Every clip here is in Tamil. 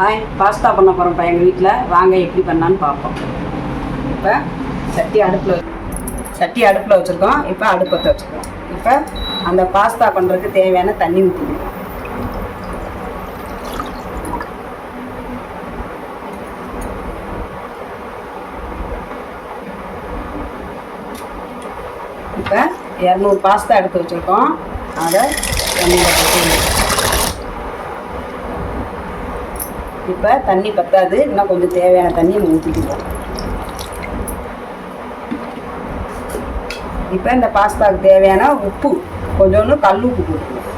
ஹாய் பாஸ்தா பண்ண போகிறோம்ப்பா எங்கள் வீட்டில் வாங்க எப்படி பண்ணான்னு பார்ப்போம். இப்போ சட்டி அடுப்பில் சட்டி அடுப்பில் வச்சுருக்கோம். இப்போ அடுப்பத்தை வச்சுருக்கோம். இப்போ அந்த பாஸ்தா பண்ணுறதுக்கு தேவையான தண்ணி ஊற்றிக்கணும் இப்போ இரநூறு பாஸ்தா எடுத்து வச்சுருக்கோம். அதை தண்ணியில் போட்டு இப்போ தண்ணி பத்தாது. இன்னும் கொஞ்சம் தேவையான தண்ணி நம்ம ஊற்றிக்கிட்டோம் இப்போ இந்த பாஸ்தாவுக்கு தேவையான உப்பு கொஞ்சோண்டு கல் உப்பு போட்டுக்கணும்.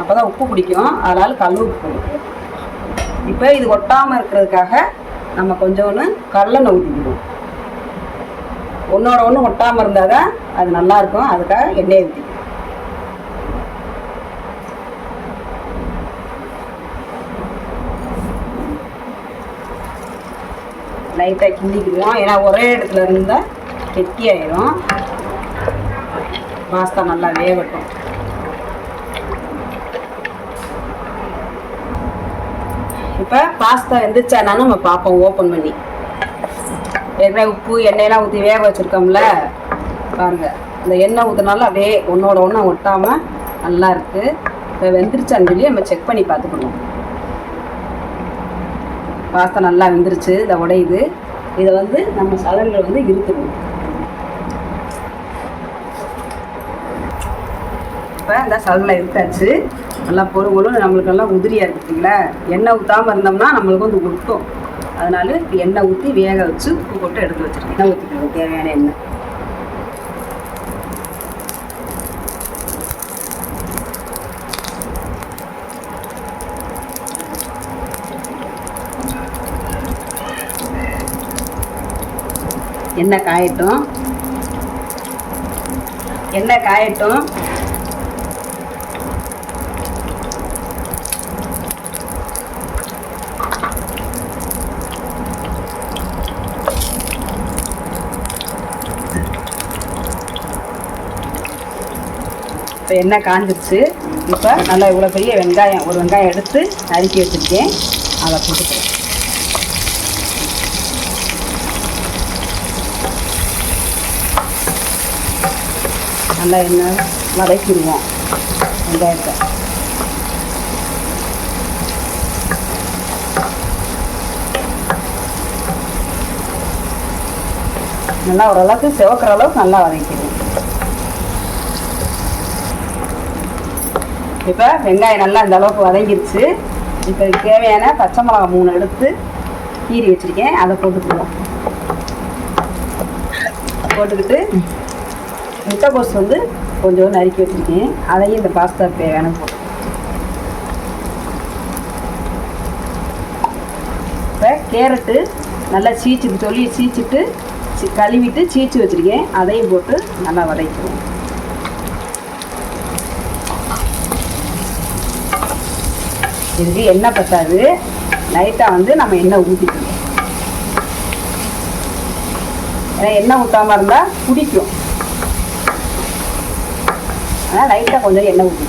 அப்போ தான் உப்பு பிடிக்கும். அதனால் கல் உப்பு போட்டுக்கணும். இப்போ இது ஒட்டாமல் இருக்கிறதுக்காக நம்ம கொஞ்சோன்னு கடலெண்ணெய் ஊற்றிக்கணும் ஒன்றோட ஒன்று ஒட்டாமல் இருந்தால் தான் அது நல்லாயிருக்கும் அதுக்காக எண்ணெயை ஊற்றிக்கணும் லைட்டாக கிண்டிக்கிடுவோம். ஏன்னா ஒரே இடத்துல இருந்தால் கெட்டியாயிடும் பாஸ்தா நல்லா வேகட்டும். இப்போ பாஸ்தா வெந்துச்சானான்னு நம்ம பார்ப்போம் ஓப்பன் பண்ணி. ஏற்கனவே உப்பு எண்ணெயெல்லாம் ஊற்றி வேக வச்சுருக்கோம்ல பாருங்கள் இந்த எண்ணெய் ஊற்றினாலும் அப்படியே ஒன்றோட ஒன்று ஒட்டாமல் நல்லா இருக்குது இப்போ வெந்துருச்சான்னு சொல்லி நம்ம செக் பண்ணி பார்த்துக்கணும். பாஸ்தா நல்லா வெந்துருச்சு இதை உடையுது. இதை வந்து நம்ம சலனில் வந்து இருக்கணும் இப்போ இந்த சலனில் இருக்காச்சு நல்லா பொறு நம்மளுக்கு நல்லா உதிரியாக இருக்குங்களா எண்ணெய் ஊற்றாமல் இருந்தோம்னா நம்மளுக்கு வந்து ஒட்டும் அதனால எண்ணெய் ஊற்றி வேக வச்சு உப்பு போட்டு எடுத்து வச்சுருக்கேன். எண்ணெய் ஊற்றிக்கணும் தேவையான எண்ணெய். எண்ணெய் காயட்டும். எண்ணெய் காயட்டும். இப்போ எண்ணெய் காஞ்சிருச்சு. இப்போ நல்லா இவ்வளோ பெரிய வெங்காயம் ஒரு வெங்காயம் எடுத்து நறுக்கி வச்சுருக்கேன். அதை போட்டு நல்லா எண்ணெய் வதக்கிடுவோம். வெங்காயத்தை. நல்லா ஓரளவுக்கு சிவக்கிற அளவுக்கு நல்லா வதக்கிடுவோம். இப்போ வெங்காயம் நல்லா இந்த அளவுக்கு வதங்கிருச்சு. இப்போ தேவையான பச்சை மிளகா மூணு எடுத்து கீறி வச்சுருக்கேன். அதை போட்டுக்குவோம். போட்டுக்கிட்டு முட்டைக்கோஸ் வந்து கொஞ்சம் நறுக்கி வச்சுருக்கேன். அதையும் இந்த பாஸ்தா தேவையான போட்டு இப்போ கேரட்டு நல்லா சீச்சுட்டு சொல்லி சீச்சிட்டு சி- கழுவிட்டு சீச்சு வச்சுருக்கேன். அதையும் போட்டு நல்லா வதக்கிடுவோம். இதுக்கு எண்ணெய் பத்தாது. லைட்டாக வந்து நம்ம எண்ணெய் ஊற்றிக்கணும் ஏன்னா எண்ணெய் ஊற்றாமல் இருந்தால் பிடிக்கும். ஆனால் லைட்டாக கொஞ்சம் எண்ணெய் ஊற்றி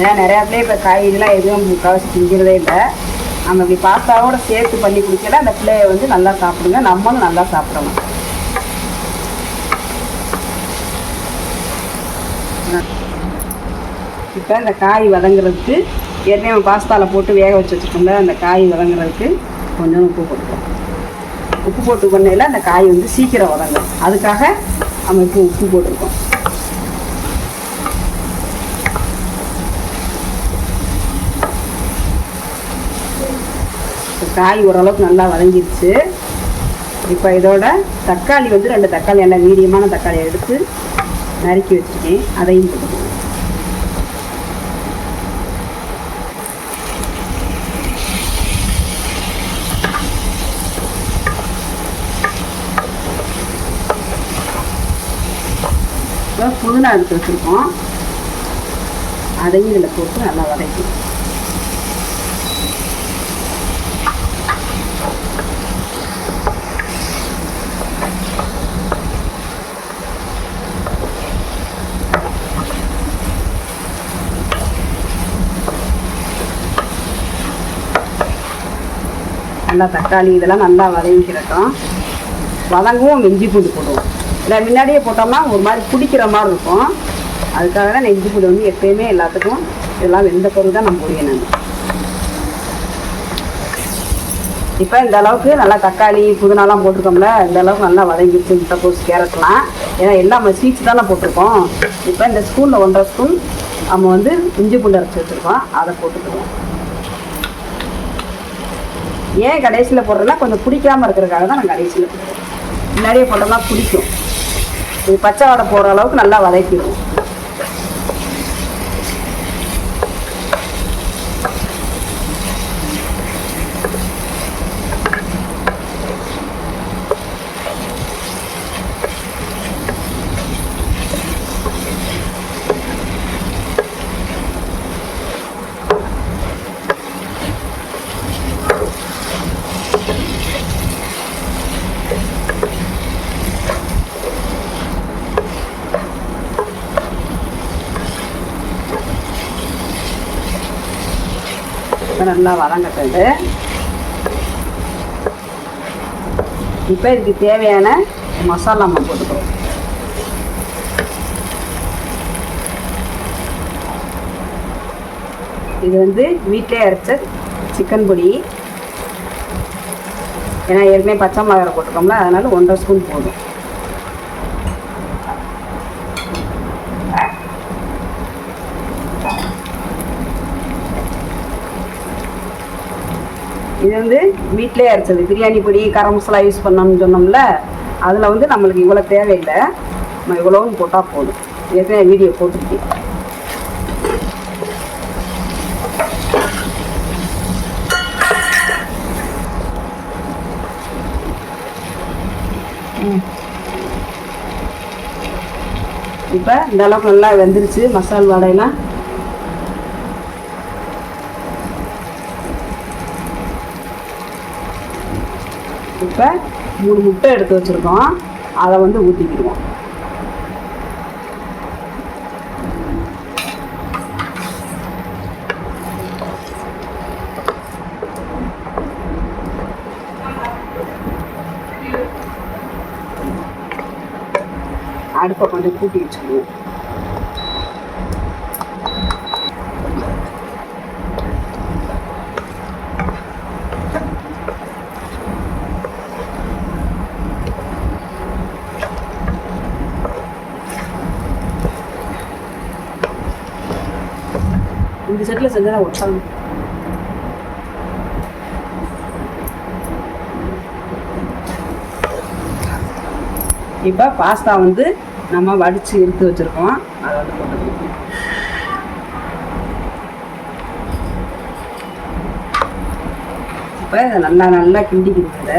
ஏன்னா நிறையா பிள்ளை இப்போ காய்கறிலாம் எதுவும் முக்கால்வாசி திங்கிறதே இல்லை. நம்ம இப்படி பாஸ்தாவோட சேர்த்து பண்ணி குடிக்கல அந்த பிள்ளைய வந்து நல்லா சாப்பிடுங்க. நம்மளும் நல்லா சாப்பிடணும். இப்போ இந்த காய் வதங்குறதுக்கு ஏற்கனவே பாஸ்தாவில் போட்டு வேக வச்சு வச்சுருக்கோம்ல அந்த காய் வதங்குறதுக்கு கொஞ்சம் உப்பு போட்டுக்கலாம். உப்பு போட்டு பண்ணையில் அந்த காய் வந்து சீக்கிரம் வதங்கும். அதுக்காக நம்ம இப்போ உப்பு போட்டிருக்கோம். இப்போ காய் ஓரளவுக்கு நல்லா வதங்கிடுச்சு இப்போ இதோட தக்காளி வந்து ரெண்டு தக்காளி நல்லா மீடியமான தக்காளியை எடுத்து நறுக்கி வச்சுருக்கேன் அதையும் போட்டுக்கணும் இப்போ புதினா எடுத்து வச்சுருக்கோம். அதையும் இதில் போட்டு நல்லா வதக்கும் நல்லா தக்காளி இதெல்லாம் நல்லா வதங்கிக்கிறட்டும் வதங்கவும் வெஞ்சி பூண்டு போடுவோம். இல்லை முன்னாடியே போட்டோம்னா ஒரு மாதிரி பிடிக்கிற மாதிரி இருக்கும். அதுக்காக தான் நான் இஞ்சி பூண்டு வந்து எப்பயுமே எல்லாத்துக்கும் இதெல்லாம் வெந்த பொருள் தான் நம்ம போடுவேன் நாங்கள் இப்போ இந்த அளவுக்கு நல்லா தக்காளி புதினாலாம் போட்டிருக்கோம்ல இந்த அளவுக்கு நல்லா வதங்கிடுச்சு முட்டைக்கோஸ் கேரட்லாம். ஏன்னா எல்லாம் நம்ம ஸ்வீட்ஸ் தானே போட்டிருக்கோம். இப்போ இந்த ஸ்பூனில் ஒன்றரை ஸ்பூன் நம்ம வந்து இஞ்சி பூண்டு அரைச்சி வச்சுருக்கோம். அதை போட்டுக்குவோம். ஏன் கடைசியில் போடுறதுனா கொஞ்சம் பிடிக்காமல் இருக்கிறதுக்காக தான் நான் கடைசியில் போடுறேன். முன்னாடியே போட்டோம்னா பிடிக்கும். இது பச்சை வடை போடுற அளவுக்கு நல்லா வதக்கிடும் இப்போ நல்லா வதங்கட்டது இப்போ இதுக்கு தேவையான மசாலா நம்ம போட்டுக்கிறோம். இது வந்து வீட்டிலே அரைச்ச சிக்கன் பொடி. ஏன்னா ஏற்கனவே பச்சை மிளகாய் போட்டுக்கோம்ல அதனால ஒன்றரை ஸ்பூன் போதும். இது வந்து வீட்டிலே அரைச்சது. பிரியாணி பொடி கரம் மசாலா யூஸ் பண்ணோம்னு சொன்னோம்ல அதில் வந்து நம்மளுக்கு இவ்வளோ தேவையில்லை. நம்ம இவ்வளோன்னு போட்டால் போதும். ஏற்கனவே வீடியோ போட்டுருக்கேன். இப்போ இந்த அளவுக்கு நல்லா வெந்துருச்சு. மசால் வடையெல்லாம் இப்போ மூணு முட்டை எடுத்து வச்சுருக்கோம். அதை வந்து ஊற்றிக்கிடுவோம் அடுப்பை கொஞ்சம் கூட்டி வச்சுக்குவோம். செட்டில் செஞ்சால் ஒட்டாங்க இப்போ பாஸ்தா வந்து நம்ம வடித்து எடுத்து வச்சுருக்கோம். அதை வந்து போட்டுக்கணும் இப்போ இதை நல்லா நல்லா கிண்டி கொடுக்குற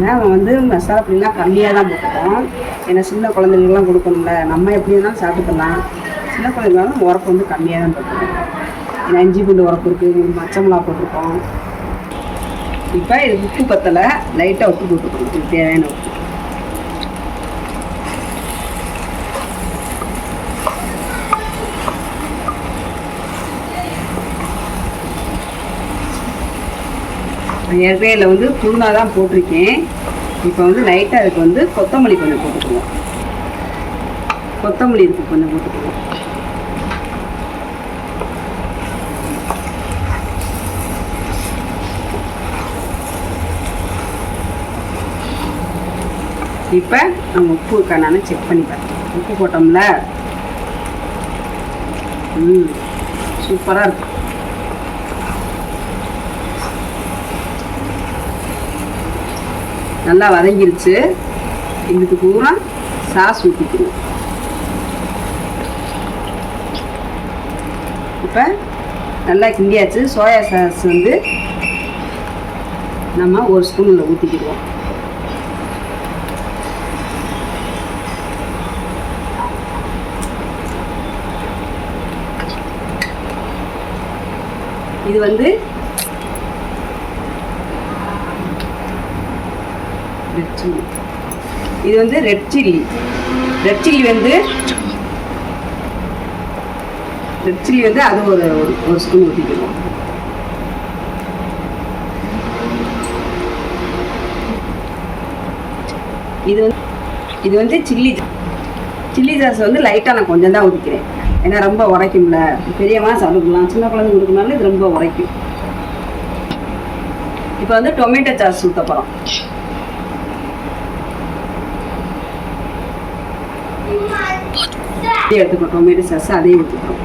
ஏன்னா அவன் வந்து மசாலா பொடிலாம் கம்மியாக தான் போட்டுக்கோம் ஏன்னா சின்ன குழந்தைங்களுக்குலாம் கொடுக்கணும்ல. நம்ம எப்படி இருந்தாலும் சாப்பிட்டுக்கலாம். சின்ன குழந்தைங்களாலும் உரப்பு வந்து கம்மியாக தான் போட்டுருக்கோம் ஏன்னா இஞ்சி பூண்டு உரப்பு இருக்குது பச்சை மிளகா போட்டிருக்கோம் இப்போ இது உப்பு பத்தலை. லைட்டாக உப்பு போட்டுக்கணும். தேவையான உப்பு. ஏற்கனவே இதில் வந்து புதுனா தான் போட்டிருக்கேன். இப்போ வந்து லைட்டாக அதுக்கு வந்து கொத்தமல்லி கொஞ்சம் போட்டுக்குவோம் கொத்தமல்லி இதுக்கு கொஞ்சம் போட்டுக்குவோம் இப்போ நம்ம உப்பு இருக்கானு செக் பண்ணி பார்க்கலாம் உப்பு போட்டோம்ல? ம் சூப்பராக இருக்கு. நல்லா வதங்கிருச்சு. இதுக்கு பூரா சாஸ் ஊற்றிக்கணும் இப்போ நல்லா கிண்டியாச்சு. சோயா சாஸ் வந்து நம்ம ஒரு ஸ்பூனில் ஊற்றிக்கிடுவோம் இது வந்து ரெட் சில்லி இது வந்து ரெட் சில்லி ரெட் சில்லி வந்து ரெட் சில்லி வந்து அது ஒரு ஒரு- ஸ்பூன் ஊற்றிக்கணும் இது வந்து இது வந்து சில்லி சில்லி சாஸ் வந்து லைட்டாக நான் கொஞ்சம் தான் ஊற்றிக்கிறேன் ஏன்னா ரொம்ப உரைக்கும்ல. பெரியம்மா சாப்பிடலாம் சின்ன குழந்தை கொடுக்கணும்னால இது ரொம்ப உரைக்கும். இப்போ வந்து டொமேட்டோ சாஸ் ஊற்ற போகிறோம் எடுத்துக்கணும் டொமேட்டோ சாஸ் அதையும் எடுத்துக்கிறோம்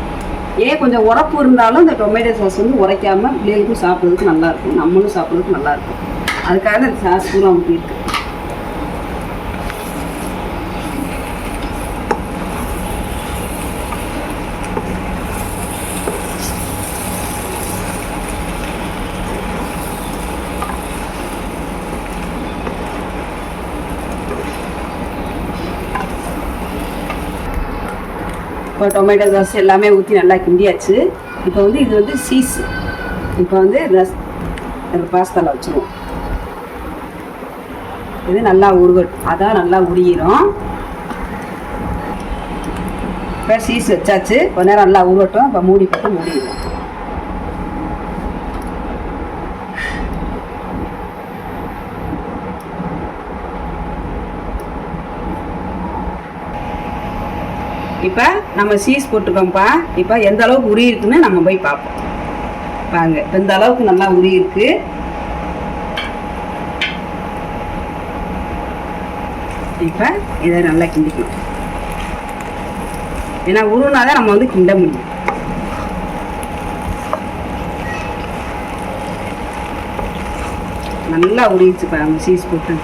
ஏன் கொஞ்சம் உரப்பு இருந்தாலும் அந்த டொமேட்டோ சாஸ் வந்து உரைக்காம பிள்ளைகளுக்கும் சாப்பிட்றதுக்கு நல்லாயிருக்கும் நம்மளும் சாப்பிட்றதுக்கு நல்லாயிருக்கும் அதுக்காக இந்த சாஸ் பூரா இருக்குது இப்போ டொமேட்டோ சாஸ் எல்லாமே ஊற்றி நல்லா கிண்டியாச்சு. இப்போ வந்து இது வந்து சீஸ் இப்போ வந்து ரஸ் பாஸ்தாவில் வச்சுருவோம். இது நல்லா உருகட்டும். அதான் நல்லா உருகிரும். இப்போ சீஸ் வச்சாச்சு. கொஞ்ச நேரம் நல்லா உருகட்டும். இப்போ மூடி போட்டு மூடிடும் இப்போ நம்ம சீஸ் போட்டுக்கோம்ப்பா இப்போ எந்த அளவுக்கு உரி இருக்குன்னு நம்ம போய் பார்ப்போம். பாருங்க இப்போ இந்த அளவுக்கு நல்லா உரி இருக்கு. இப்போ இதை நல்லா கிண்டிக்கணும். ஏன்னா உருனாதான் நம்ம வந்து கிண்ட முடியும். நல்லா உரிச்சு பாருங்க சீஸ் போட்டு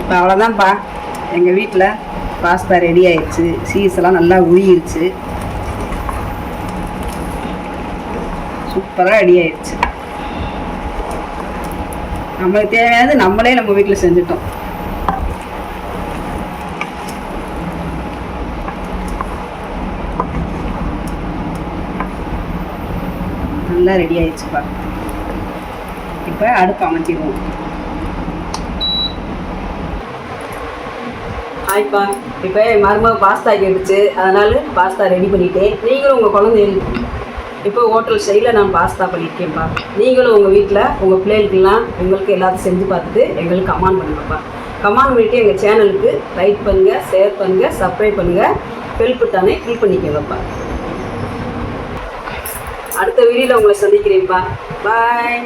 இப்போ அவ்வளோதான்ப்பா எங்கள் வீட்டில் பாஸ்தா ரெடி ஆயிடுச்சு. சீஸ் எல்லாம் நல்லா உருகிருச்சு சூப்பராக ரெடி ஆயிடுச்சு. நம்மளுக்கு தேவையானது நம்மளே நம்ம வீட்டில் செஞ்சுட்டோம். நல்லா ரெடி ஆயிடுச்சுப்பா. இப்போ அடுப்பு அமைச்சிடுவோம் ஆயிப்பா. இப்போ என் மருமக பாஸ்தா கேட்டுச்சு அதனால் பாஸ்தா ரெடி பண்ணிட்டேன். நீங்களும் உங்கள் குழந்தைகளுக்கு இப்போ ஹோட்டல் ஸ்டைலில் நான் பாஸ்தா பண்ணியிருக்கேன்ப்பா நீங்களும் உங்கள் வீட்டில் உங்கள் பிள்ளைகளுக்கெல்லாம் உங்களுக்கு எல்லாத்தையும் செஞ்சு பார்த்துட்டு எங்களுக்கு கமான் பண்ணுங்கப்பா. கமான் பண்ணிவிட்டு எங்கள் சேனலுக்கு லைக் பண்ணுங்கள் ஷேர் பண்ணுங்கள் சப்ஸ்கிரைப் பண்ணுங்கள் பெல் பட்டானே கிளிக் பண்ணிக்கோங்கப்பா. அடுத்த வீடியோவில் உங்களை சந்திக்கிறேன்ப்பா. பாய்